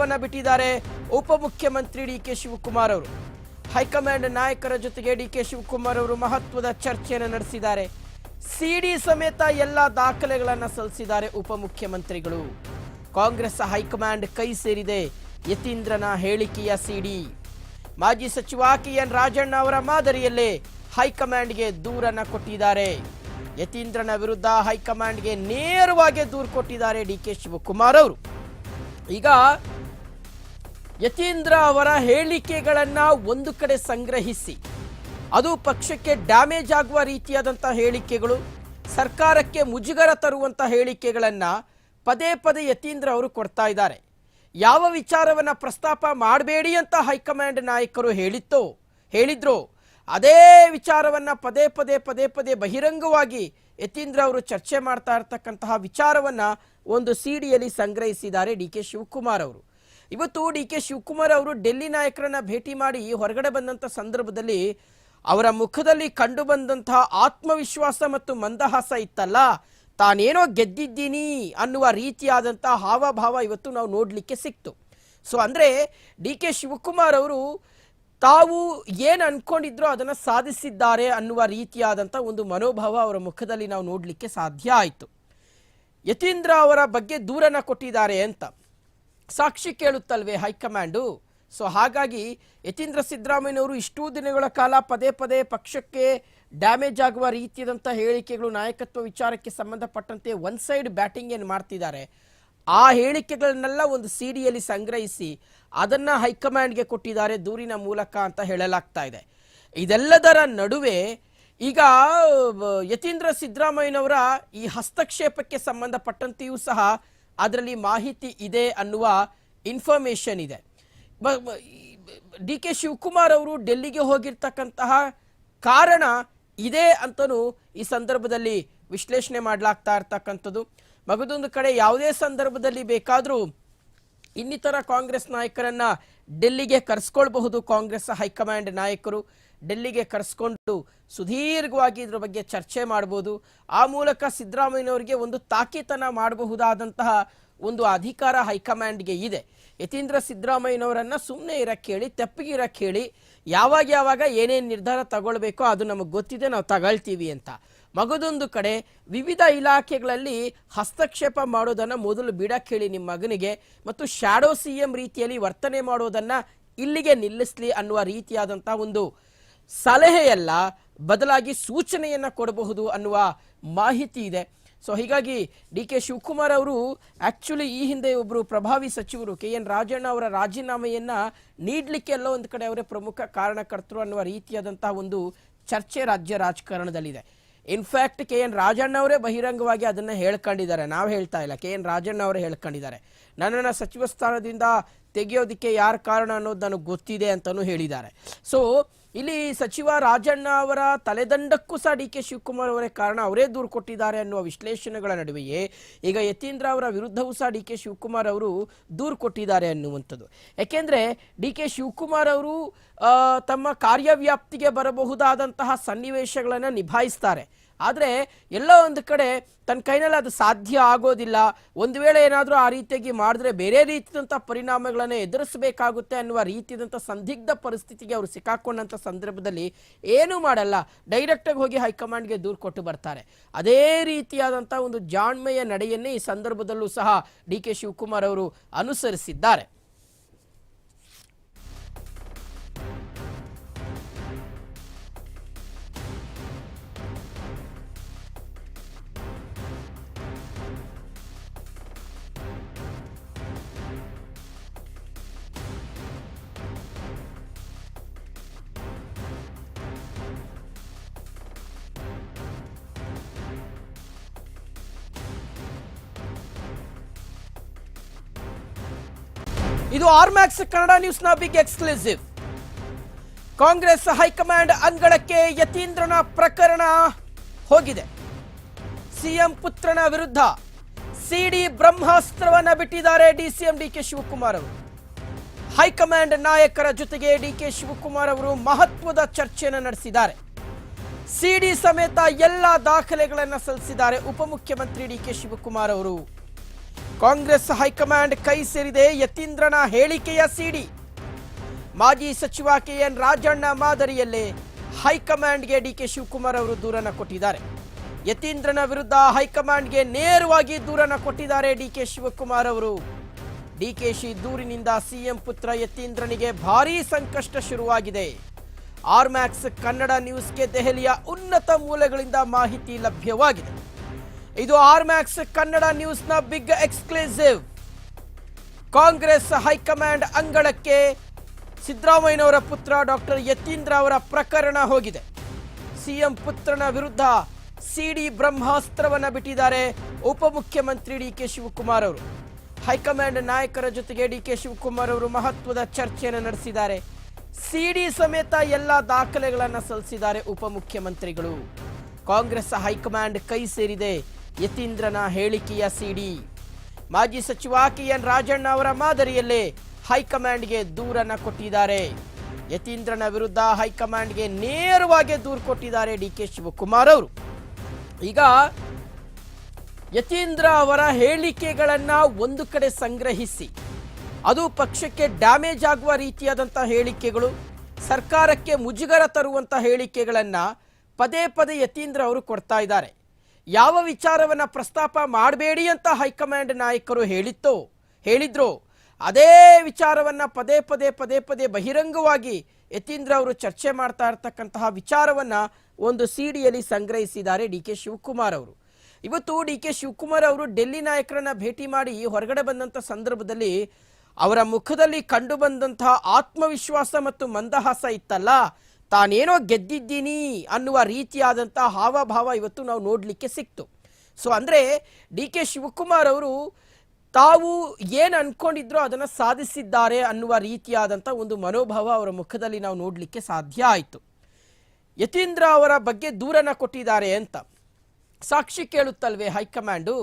ಅಸ್ತ್ರವನ್ನ ಬಿಟ್ಟಿದ್ದಾರೆ ಉಪಮುಖ್ಯಮಂತ್ರಿ D K Shivakumar ಅವರು. ಹೈಕಮಾಂಡ್ ನಾಯಕರ ಜೊತೆಗೆ ಡಿ ಕೆ ಶಿವಕುಮಾರ್ ಅವರು ಮಹತ್ವದ ಚರ್ಚೆಯನ್ನು ನಡೆಸಿದ್ದಾರೆ. ಸಿಡಿ ಸಮೇತ ಎಲ್ಲ ದಾಖಲೆಗಳನ್ನು ಸಲ್ಲಿಸಿದ್ದಾರೆ ಉಪಮುಖ್ಯಮಂತ್ರಿಗಳು. ಕಾಂಗ್ರೆಸ್ ಹೈಕಮಾಂಡ್ ಕೈ ಸೇರಿದೆ, ಯತೀಂದ್ರನ ಹೇಳಿಕೆಯ ಸಿಡಿ ಮಾಜಿ ಸಚಿವ ಕೆ. ಎನ್. ರಾಜಣ್ಣ ಅವರ ಮಾದರಿಯಲ್ಲೇ ಹೈಕಮಾಂಡ್ಗೆ ದೂರನ್ನ ಕೊಟ್ಟಿದ್ದಾರೆ. ಯತೀಂದ್ರನ ವಿರುದ್ಧ ಹೈಕಮಾಂಡ್ಗೆ ನೇರವಾಗಿ ದೂರು ಕೊಟ್ಟಿದ್ದಾರೆ ಡಿ ಕೆ ಶಿವಕುಮಾರ್ ಅವರು. ಈಗ ಯತೀಂದ್ರ ಅವರ ಹೇಳಿಕೆಗಳನ್ನ ಒಂದು ಕಡೆ ಸಂಗ್ರಹಿಸಿ, ಅದು ಪಕ್ಷಕ್ಕೆ ಡ್ಯಾಮೇಜ್ ಆಗುವ ರೀತಿಯಾದಂಥ ಹೇಳಿಕೆಗಳು, ಸರ್ಕಾರಕ್ಕೆ ಮುಜುಗರ ತರುವಂಥ ಹೇಳಿಕೆಗಳನ್ನ ಪದೇ ಪದೇ ಯತೀಂದ್ರ ಅವರು ಕೊಡ್ತಾ ಇದ್ದಾರೆ. ಯಾವ ವಿಚಾರವನ್ನ ಪ್ರಸ್ತಾಪ ಮಾಡಬೇಡಿ ಅಂತ ಹೈಕಮಾಂಡ್ ನಾಯಕರು ಹೇಳಿತ್ತೋ, ಹೇಳಿದ್ರು, ಅದೇ ವಿಚಾರವನ್ನ ಪದೇ ಪದೇ ಪದೇ ಪದೇ ಬಹಿರಂಗವಾಗಿ ಯತೀಂದ್ರ ಅವರು ಚರ್ಚೆ ಮಾಡ್ತಾ ಇರ್ತಕ್ಕಂತಹ ವಿಚಾರವನ್ನ ಒಂದು ಸಿಡಿಯಲ್ಲಿ ಸಂಗ್ರಹಿಸಿದ್ದಾರೆ ಡಿ ಕೆ ಶಿವಕುಮಾರ್ ಅವರು. ಇವತ್ತು ಡಿ ಕೆ ಶಿವಕುಮಾರ್ ಅವರು ಡೆಲ್ಲಿ ನಾಯಕರನ್ನ ಭೇಟಿ ಮಾಡಿ ಹೊರಗಡೆ ಬಂದಂಥ ಸಂದರ್ಭದಲ್ಲಿ ಅವರ ಮುಖದಲ್ಲಿ ಕಂಡು ಬಂದಂತಹ ಆತ್ಮವಿಶ್ವಾಸ ಮತ್ತು ಮಂದಹಾಸ ಇತ್ತಲ್ಲ? ತಾನೇನೋ ಗೆದ್ದಿದ್ದೀನಿ ಅನ್ನುವ ರೀತಿಯಾದಂತಹ ಹಾವಭಾವ ಇವತ್ತು ನಾವು ನೋಡಲಿಕ್ಕೆ ಸಿಕ್ತು. ಸೊ ಅಂದರೆ ಡಿ ಕೆ ಶಿವಕುಮಾರ್ ಅವರು ತಾವು ಏನು ಅನ್ಕೊಂಡಿದ್ರೋ ಅದನ್ನು ಸಾಧಿಸಿದ್ದಾರೆ ಅನ್ನುವ ರೀತಿಯಾದಂಥ ಒಂದು ಮನೋಭಾವ ಅವರ ಮುಖದಲ್ಲಿ ನಾವು ನೋಡಲಿಕ್ಕೆ ಸಾಧ್ಯ ಆಯಿತು. ಯತೀಂದ್ರ ಅವರ ಬಗ್ಗೆ ದೂರನ ಕೊಟ್ಟಿದ್ದಾರೆ ಅಂತ. ಸಾಕ್ಷಿ ಕೇಳುತ್ತಲ್ವೇ ಹೈಕಮಾಂಡು? ಸೊ ಹಾಗಾಗಿ ಯತೀಂದ್ರ ಸಿದ್ದರಾಮಯ್ಯನವರು ಇಷ್ಟೂ ದಿನಗಳ ಕಾಲ ಪದೇ ಪದೇ ಪಕ್ಷಕ್ಕೆ ಡ್ಯಾಮೇಜ್ ಆಗುವ ರೀತಿಯಾದಂಥ ಹೇಳಿಕೆಗಳು ನಾಯಕತ್ವ ವಿಚಾರಕ್ಕೆ ಸಂಬಂಧಪಟ್ಟಂತೆ ಒನ್ ಸೈಡ್ ಬ್ಯಾಟಿಂಗ್ ಏನು ಮಾಡ್ತಿದ್ದಾರೆ? ಆ ಹೇಳಿಕೆಗಳನ್ನೆಲ್ಲ ಒಂದು ಸಿಡಿಯಲ್ಲಿ ಸಂಗ್ರಹಿಸಿ ಅದನ್ನು ಹೈಕಮಾಂಡ್ಗೆ ಕೊಟ್ಟಿದ್ದಾರೆ ದೂರಿನ ಮೂಲಕ ಅಂತ ಹೇಳಲಾಗ್ತಾ ಇದೆ. ಇದೆಲ್ಲದರ ನಡುವೆ ಈಗ ಯತೀಂದ್ರ ಸಿದ್ದರಾಮಯ್ಯನವರ ಈ ಹಸ್ತಕ್ಷೇಪಕ್ಕೆ ಸಂಬಂಧಪಟ್ಟಂತೆಯೂ ಸಹ ಅದರಲ್ಲಿ ಮಾಹಿತಿ ಇದೆ ಅನ್ನುವ ಇನ್ಫಾರ್ಮೇಷನ್ ಇದೆ. ಡಿ ಕೆ ಶಿವಕುಮಾರ್ ಅವರು ಡೆಲ್ಲಿಗೆ ಹೋಗಿರ್ತಕ್ಕಂತಹ ಕಾರಣ ಇದೆ ಅಂತಲೂ ಈ ಸಂದರ್ಭದಲ್ಲಿ ವಿಶ್ಲೇಷಣೆ ಮಾಡಲಾಗ್ತಾ ಇರ್ತಕ್ಕಂಥದ್ದು. ಮಗದೊಂದು ಕಡೆ ಯಾವುದೇ ಸಂದರ್ಭದಲ್ಲಿ ಬೇಕಾದರೂ ಇನ್ನಿತರ ಕಾಂಗ್ರೆಸ್ ನಾಯಕರನ್ನ ಡೆಲ್ಲಿಗೆ ಕರೆಸ್ಕೊಳ್ಬಹುದು ಕಾಂಗ್ರೆಸ್ ಹೈಕಮಾಂಡ್ ನಾಯಕರು. ಡೆಲ್ಲಿಗೆ ಕರೆಸ್ಕೊಂಡು ಸುದೀರ್ಘವಾಗಿ ಇದ್ರ ಬಗ್ಗೆ ಚರ್ಚೆ ಮಾಡ್ಬೋದು. ಆ ಮೂಲಕ ಸಿದ್ದರಾಮಯ್ಯನವರಿಗೆ ಒಂದು ತಾಕೀತನ ಮಾಡಬಹುದಾದಂತಹ ಒಂದು ಅಧಿಕಾರ ಹೈಕಮಾಂಡ್ಗೆ ಇದೆ. ಯತೀಂದ್ರ ಸಿದ್ದರಾಮಯ್ಯನವರನ್ನು ಸುಮ್ಮನೆ ಇರಕ್ಕೆ ಹೇಳಿ ತೆಪ್ಪಿಗೆ ಇರಕ್ಕೆ ಹೇಳಿ ಯಾವಾಗ ಯಾವಾಗ ಏನೇನು ನಿರ್ಧಾರ ತಗೊಳ್ಬೇಕೋ ಅದು ನಮಗೆ ಗೊತ್ತಿದೆ, ನಾವು ತಗೊಳ್ತೀವಿ ಅಂತ. ಮಗದೊಂದು ಕಡೆ ವಿವಿಧ ಇಲಾಖೆಗಳಲ್ಲಿ ಹಸ್ತಕ್ಷೇಪ ಮಾಡೋದನ್ನು ಮೊದಲು ಬಿಡಕ್ಕೆ ಹೇಳಿ ನಿಮ್ಮ ಮಗನಿಗೆ, ಮತ್ತು ಶ್ಯಾಡೋ ಸಿ ಎಂ ರೀತಿಯಲ್ಲಿ ವರ್ತನೆ ಮಾಡೋದನ್ನು ಇಲ್ಲಿಗೆ ನಿಲ್ಲಿಸಲಿ ಅನ್ನುವ ರೀತಿಯಾದಂಥ ಒಂದು ಸಲಹೆಯಲ್ಲ, ಬದಲಾಗಿ ಸೂಚನೆಯನ್ನ ಕೊಡಬಹುದು ಅನ್ನುವ ಮಾಹಿತಿ ಇದೆ. ಸೊ ಹೀಗಾಗಿ ಡಿ ಕೆ ಶಿವಕುಮಾರ್ ಅವರು ಆಕ್ಚುಲಿ ಈ ಹಿಂದೆ ಒಬ್ಬರು ಪ್ರಭಾವಿ ಸಚಿವರು ಕೆ ಎನ್ ರಾಜಣ್ಣ ಅವರ ರಾಜೀನಾಮೆಯನ್ನು ನೀಡಲಿಕ್ಕೆ ಎಲ್ಲ ಒಂದು ಕಡೆ ಅವರೇ ಪ್ರಮುಖ ಕಾರಣಕರ್ತರು ಅನ್ನುವ ರೀತಿಯಾದಂತಹ ಒಂದು ಚರ್ಚೆ ರಾಜ್ಯ ರಾಜಕಾರಣದಲ್ಲಿದೆ. In fact K N Rajanna ಅವರೇ ಬಹಿರಂಗವಾಗಿ ಅದನ್ನ ಹೇಳ್ಕೊಂಡಿದ್ದಾರೆ. ನಾವು ಹೇಳ್ತಾ ಇಲ್ಲ. ಕೆ ಎನ್ ರಾಜಣ್ಣ ಅವರೇ ಹೇಳ್ಕೊಂಡಿದ್ದಾರೆ. ನನ್ನನ್ನು ಸಚಿವ ಸ್ಥಾನದಿಂದ ತೆಗೆಯೋದಕ್ಕೆ ಯಾರ ಕಾರಣ ಅನ್ನೋದು ನನಗೆ ಗೊತ್ತಿದೆ ಅಂತಲೂ ಹೇಳಿದ್ದಾರೆ. ಸೊ ಇಲ್ಲಿ ಸಚಿವ ರಾಜಣ್ಣ ಅವರ ತಲೆದಂಡಕ್ಕೂ ಸಹ ಡಿ ಕೆ ಶಿವಕುಮಾರ್ ಅವರೇ ಕಾರಣ. ಅವರೇ ದೂರು ಕೊಟ್ಟಿದ್ದಾರೆ ಅನ್ನುವ ವಿಶ್ಲೇಷಣೆಗಳ ನಡುವೆಯೇ ಈಗ ಯತೀಂದ್ರ ಅವರ ವಿರುದ್ಧವೂ ಸಹ ಡಿ ಕೆ ಶಿವಕುಮಾರ್ ಅವರು ದೂರು ಕೊಟ್ಟಿದ್ದಾರೆ ಅನ್ನುವಂಥದ್ದು. ಯಾಕೆಂದರೆ ಡಿ ಕೆ ಶಿವಕುಮಾರ್ ಅವರು ತಮ್ಮ ಕಾರ್ಯವ್ಯಾಪ್ತಿಗೆ ಬರಬಹುದಾದಂತಹ ಸನ್ನಿವೇಶಗಳನ್ನು ನಿಭಾಯಿಸ್ತಾರೆ. ಆದರೆ ಎಲ್ಲೋ ಒಂದು ಕಡೆ ತನ್ನ ಕೈನಲ್ಲಿ ಅದು ಸಾಧ್ಯ ಆಗೋದಿಲ್ಲ. ಒಂದು ವೇಳೆ ಏನಾದರೂ ಆ ರೀತಿಯಾಗಿ ಮಾಡಿದ್ರೆ ಬೇರೆ ರೀತಿಯಾದಂಥ ಪರಿಣಾಮಗಳನ್ನು ಎದುರಿಸಬೇಕಾಗುತ್ತೆ ಅನ್ನುವ ರೀತಿಯಾದಂಥ ಸಂದಿಗ್ಧ ಪರಿಸ್ಥಿತಿಗೆ ಅವರು ಸಿಕ್ಕಾಕೊಂಡಂಥ ಸಂದರ್ಭದಲ್ಲಿ ಏನೂ ಮಾಡಲ್ಲ. ಡೈರೆಕ್ಟಾಗಿ ಹೋಗಿ ಹೈಕಮಾಂಡ್ಗೆ ದೂರು ಕೊಟ್ಟು ಬರ್ತಾರೆ. ಅದೇ ರೀತಿಯಾದಂಥ ಒಂದು ಜಾಣ್ಮೆಯ ನಡೆಯನ್ನೇ ಈ ಸಂದರ್ಭದಲ್ಲೂ ಸಹ ಡಿ ಕೆ ಶಿವಕುಮಾರ್ ಅವರು ಅನುಸರಿಸಿದ್ದಾರೆ. ಇದು R Max Kannada ನ್ಯೂಸ್ನ big exclusive Congress high command ಅಂಗಳಕ್ಕೆ ಯತೀಂದ್ರನ ಪ್ರಕರಣ ಹೋಗಿದೆ. ಸಿಎಂ ಪುತ್ರನ ವಿರುದ್ಧ ಸಿಡಿ ಬ್ರಹ್ಮಾಸ್ತ್ರವನ್ನ ಬಿಟ್ಟಿದ್ದಾರೆ ಡಿಸಿಎಂ ಡಿಕೆ ಶಿವಕುಮಾರ್ ಅವರು. ಹೈಕಮಾಂಡ್ ನಾಯಕರ ಜೊತೆಗೆ ಡಿಕೆ ಶಿವಕುಮಾರ್ ಅವರು ಮಹತ್ವದ ಚರ್ಚೆಯನ್ನು ನಡೆಸಿದ್ದಾರೆ. ಸಿಡಿ ಸಮೇತ ಎಲ್ಲ ದಾಖಲೆಗಳನ್ನು ಸಲ್ಲಿಸಿದ್ದಾರೆ ಉಪಮುಖ್ಯಮಂತ್ರಿ ಡಿಕೆ ಶಿವಕುಮಾರ್ ಅವರು. ಕಾಂಗ್ರೆಸ್ ಹೈಕಮಾಂಡ್ ಕೈ ಸೇರಿದೆ ಯತೀಂದ್ರನ ಹೇಳಿಕೆಯ ಸಿಡಿ. ಮಾಜಿ ಸಚಿವ ಕೆ ಎನ್ ರಾಜಣ್ಣ ಮಾದರಿಯಲ್ಲೇ ಹೈಕಮಾಂಡ್ಗೆ ಡಿ ಕೆ ಶಿವಕುಮಾರ್ ಅವರು ದೂರನ ಕೊಟ್ಟಿದ್ದಾರೆ. ಯತೀಂದ್ರನ ವಿರುದ್ಧ ಹೈಕಮಾಂಡ್ಗೆ ನೇರವಾಗಿ ದೂರನ ಕೊಟ್ಟಿದ್ದಾರೆ ಡಿ ಕೆ ಶಿವಕುಮಾರ್ ಅವರು. ಡಿಕೆಶಿ ದೂರಿನಿಂದ ಸಿಎಂ ಪುತ್ರ ಯತೀಂದ್ರನಿಗೆ ಭಾರೀ ಸಂಕಷ್ಟ ಶುರುವಾಗಿದೆ. ಆರ್ಮ್ಯಾಕ್ಸ್ ಕನ್ನಡ ನ್ಯೂಸ್ಗೆ ದೆಹಲಿಯ ಉನ್ನತ ಮೂಲಗಳಿಂದ ಮಾಹಿತಿ ಲಭ್ಯವಾಗಿದೆ. ಇದು R Max Kannada ನ್ಯೂಸ್ನ big exclusive Congress high command ಅಂಗಳಕ್ಕೆ ಸಿದ್ದರಾಮಯ್ಯನವರ ಪುತ್ರ ಡಾಕ್ಟರ್ ಯತೀಂದ್ರ ಅವರ ಪ್ರಕರಣ ಹೋಗಿದೆ. ಸಿಎಂ ಪುತ್ರನ ವಿರುದ್ಧ ಸಿಡಿ ಬ್ರಹ್ಮಾಸ್ತ್ರವನ್ನು ಬಿಟ್ಟಿದ್ದಾರೆ ಉಪಮುಖ್ಯಮಂತ್ರಿ ಡಿ ಕೆ ಶಿವಕುಮಾರ್ ಅವರು. ಹೈಕಮಾಂಡ್ ನಾಯಕರ ಜೊತೆಗೆ ಡಿ ಕೆ ಶಿವಕುಮಾರ್ ಅವರು ಮಹತ್ವದ ಚರ್ಚೆಯನ್ನು ನಡೆಸಿದ್ದಾರೆ. ಸಿಡಿ ಸಮೇತ ಎಲ್ಲ ದಾಖಲೆಗಳನ್ನು ಸಲ್ಲಿಸಿದ್ದಾರೆ ಉಪಮುಖ್ಯಮಂತ್ರಿಗಳು. ಕಾಂಗ್ರೆಸ್ ಹೈಕಮಾಂಡ್ ಕೈ ಸೇರಿದೆ. ಯತೀಂದ್ರನ ಹೇಳಿಕೆಯ ಸಿಡಿ. ಮಾಜಿ ಸಚಿವ ಕೆ ಎನ್ ರಾಜಣ್ಣ ಅವರ ಮಾದರಿಯಲ್ಲೇ ಹೈಕಮಾಂಡ್ಗೆ ದೂರನ್ನು ಕೊಟ್ಟಿದ್ದಾರೆ. ಯತೀಂದ್ರನ ವಿರುದ್ಧ ಹೈಕಮಾಂಡ್ಗೆ ನೇರವಾಗಿ ದೂರು ಕೊಟ್ಟಿದ್ದಾರೆ ಡಿ ಕೆ ಶಿವಕುಮಾರ್ ಅವರು. ಈಗ ಯತೀಂದ್ರ ಅವರ ಹೇಳಿಕೆಗಳನ್ನು ಒಂದು ಕಡೆ ಸಂಗ್ರಹಿಸಿ. ಅದು ಪಕ್ಷಕ್ಕೆ ಡ್ಯಾಮೇಜ್ ಆಗುವ ರೀತಿಯಾದಂಥ ಹೇಳಿಕೆಗಳು, ಸರ್ಕಾರಕ್ಕೆ ಮುಜುಗರ ತರುವಂಥ ಹೇಳಿಕೆಗಳನ್ನು ಪದೇ ಪದೇ ಯತೀಂದ್ರ ಅವರು ಕೊಡ್ತಾ ಇದ್ದಾರೆ. ಯಾವ ವಿಚಾರವನ್ನು ಪ್ರಸ್ತಾಪ ಮಾಡಬೇಡಿ ಅಂತ ಹೈಕಮಾಂಡ್ ನಾಯಕರು ಹೇಳಿತ್ತೋ. ಹೇಳಿದ್ರು. ಅದೇ ವಿಚಾರವನ್ನು ಪದೇ ಪದೇ ಪದೇ ಪದೇ ಬಹಿರಂಗವಾಗಿ ಯತೀಂದ್ರ ಅವರು ಚರ್ಚೆ ಮಾಡ್ತಾ ಇರ್ತಕ್ಕಂತಹ ವಿಚಾರವನ್ನು ಒಂದು ಸಿಡಿಯಲ್ಲಿ ಸಂಗ್ರಹಿಸಿದ್ದಾರೆ ಡಿ ಕೆ ಶಿವಕುಮಾರ್ ಅವರು. ಇವತ್ತು ಡಿ ಕೆ ಶಿವಕುಮಾರ್ ಅವರು ಡೆಲ್ಲಿ ನಾಯಕರನ್ನ ಭೇಟಿ ಮಾಡಿ ಹೊರಗಡೆ ಬಂದಂಥ ಸಂದರ್ಭದಲ್ಲಿ ಅವರ ಮುಖದಲ್ಲಿ ಕಂಡು ಬಂದಂತಹ ಆತ್ಮವಿಶ್ವಾಸ ಮತ್ತು ಮಂದಹಾಸ ಇತ್ತಲ್ಲ. ತಾನೇನೋ ಗೆದ್ದಿದ್ದೀನಿ ಅನ್ನುವ ರೀತಿಯಾದಂಥ ಹಾವಭಾವ ಇವತ್ತು ನಾವು ನೋಡಲಿಕ್ಕೆ ಸಿಕ್ತು. ಸೊ ಅಂದರೆ ಡಿ ಕೆ ಶಿವಕುಮಾರ್ ಅವರು ತಾವು ಏನು ಅಂದ್ಕೊಂಡಿದ್ರೋ ಅದನ್ನು ಸಾಧಿಸಿದ್ದಾರೆ ಅನ್ನುವ ರೀತಿಯಾದಂಥ ಒಂದು ಮನೋಭಾವ ಅವರ ಮುಖದಲ್ಲಿ ನಾವು ನೋಡಲಿಕ್ಕೆ ಸಾಧ್ಯ ಆಯಿತು. ಯತೀಂದ್ರ ಅವರ ಬಗ್ಗೆ ದೂರನ ಕೊಟ್ಟಿದ್ದಾರೆ ಅಂತ. ಸಾಕ್ಷಿ ಕೇಳುತ್ತಲ್ವೇ ಹೈಕಮಾಂಡು?